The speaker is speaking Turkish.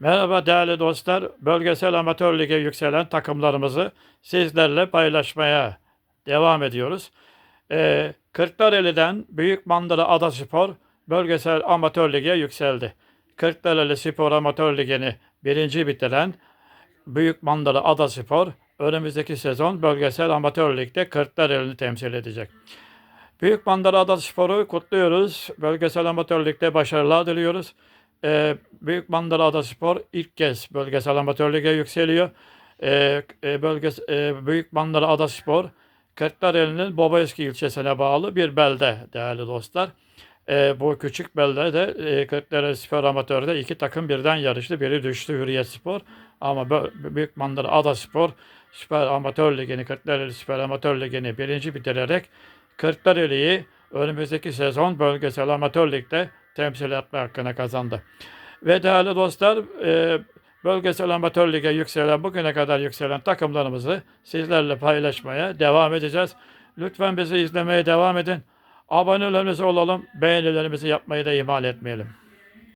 Merhaba değerli dostlar. Bölgesel amatör lige yükselen takımlarımızı sizlerle paylaşmaya devam ediyoruz. Ee, Kırklareli'den Büyük Mandıra Adaspor bölgesel amatör lige yükseldi. Kırklareli Spor Amatör Ligi'ni birinci bitiren Büyük Mandıra Adaspor önümüzdeki sezon bölgesel amatör ligde Kırklareli'ni temsil edecek. Büyük Mandıra Adaspor'u kutluyoruz. Bölgesel amatör ligde başarılar diliyoruz. Ee, Büyük Mandıra Adaspor ilk kez bölgesel amatör lige yükseliyor. Ee, e, bölges, e, Büyük Mandıra Adaspor Kırklareli'nin Babaeski ilçesine bağlı bir belde değerli dostlar. Ee, bu küçük beldede e, Kırklareli Spor Amatör'de iki takım birden yarıştı. Biri düştü Hürriyet Spor ama Büyük Mandıra Adaspor Süper Amatör Ligi'ni, Kırklareli Süper Amatör Ligi'ni birinci bitirerek Kırklareli'yi önümüzdeki sezon bölgesel amatör ligde temsil etme hakkını kazandı. Ve değerli dostlar, e, bölgesel amatör lige yükselen, bugüne kadar yükselen takımlarımızı sizlerle paylaşmaya devam edeceğiz. Lütfen bizi izlemeye devam edin. Abonelerimiz olalım, beğenilerimizi yapmayı da ihmal etmeyelim.